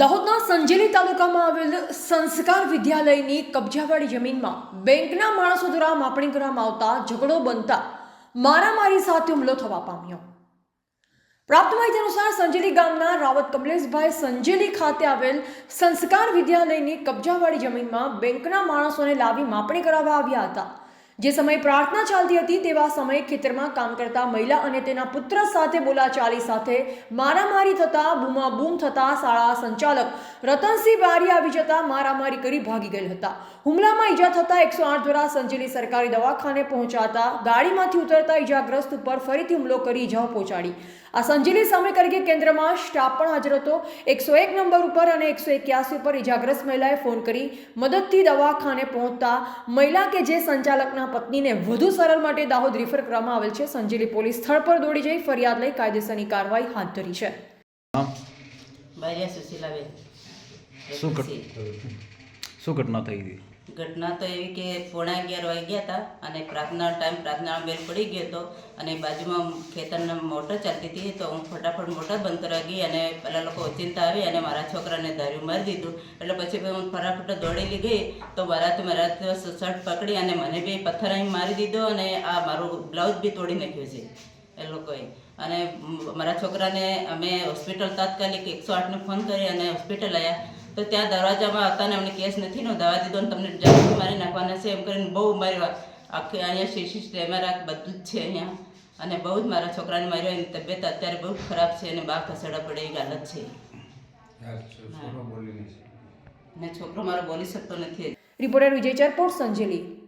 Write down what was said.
દાહોદના સંજેલી તાલુકામાં આવેલ સંસ્કાર વિદ્યાલયની કબજાવાળી જમીનમાં બેંકના માણસો દ્વારા માપણી કરવામાં આવતા ઝઘડો બનતા મારામારી સાથે હુમલો થવા પામ્યો. પ્રાપ્ત માહિતી અનુસાર સંજેલી ગામના રાવત કમલેશભાઈ સંજેલી ખાતે આવેલ સંસ્કાર વિદ્યાલયની કબજાવાળી જમીનમાં બેંકના માણસોને લાવી માપણી કરાવવા આવ્યા હતા. જે સમયે પ્રાર્થના ચાલતી હતી તેવા સમયે ખેતરમાં કામ કરતા મહિલા અને તેના પુત્ર સાથે બોલાચાલી સાથે મારામારી થતા, બૂમાબૂમ થતા શાળા સંચાલક રતનસિંહ બારી આવી જતા મારામારી કરી ભાગી ગયેલ હતા. હુમલામાં ઈજા થતા એકસો આઠ દ્વારા સંજેલી સરકારી દવાખાને પહોંચાતા ગાડીમાંથી ઉતરતા ઈજાગ્રસ્ત ઉપર ફરીથી હુમલો કરી ઈજાઓ પહોંચાડી. આ સંજેલી સામે કરગે કેન્દ્રમાં સ્ટાફ પણ હાજર હતો. એકસો એક નંબર ઉપર અને એકસો એક્યાસી ઉપર ઈજાગ્રસ્ત મહિલાએ ફોન કરી મદદથી દવાખાને પહોંચતા મહિલા કે જે સંચાલકના પત્નીને વધુ સરળ માટે દાહોદ રિફર કરવામાં આવેલ છે. સંજેલી પોલીસ સ્થળ પર દોડી જઈ ફરિયાદ લઈ કાયદેસરની કાર્યવાહી હાથ ધરી છે. શું ઘટના થઈ હતી? ઘટના તો એવી કે પોણા અગિયાર વાગ્યા ગયા હતા અને પ્રાર્થના ટાઈમ પ્રાર્થનાનો બેલ પડી ગયો હતો અને બાજુમાં ખેતરના મોટર ચાલતી હતી તો હું ફટાફટ મોટર બંધ કરવા ગઈ અને પેલા લોકો ઓચિંતા આવી અને મારા છોકરાને ધાર્યું મારી દીધું. એટલે પછી હું ફટાફટ દોડેલી ગઈ તો મારાથી મારા શર્ટ પકડી અને મને બી પથ્થર અહીં મારી દીધો અને આ મારું બ્લાઉઝ બી તોડી નાખ્યું છે એ લોકોએ. અને મારા છોકરાને અમે હોસ્પિટલ તાત્કાલિક એકસો આઠને ફોન કરી અને હોસ્પિટલ આવ્યા તો ત્યાં દરવાજામાં હતા ને અમને કેસ નથી નોંધાવા દીધો ને તમને જાગૃતિ મારી નાખવાના છે. એમ કરીને બહુ મારી આખી અહીંયા સીસી કેમેરા બધું જ છે અહીંયા. અને બહુ જ મારા છોકરાને માર્યો એની તબિયત અત્યારે બહુ ખરાબ છે અને બહાર ખસેડા પડે એવી હાલત છે. ને છોકરો મારો બોલી શકતો નથી. રિપોર્ટર વિજય ચરપોટ સંજેલી.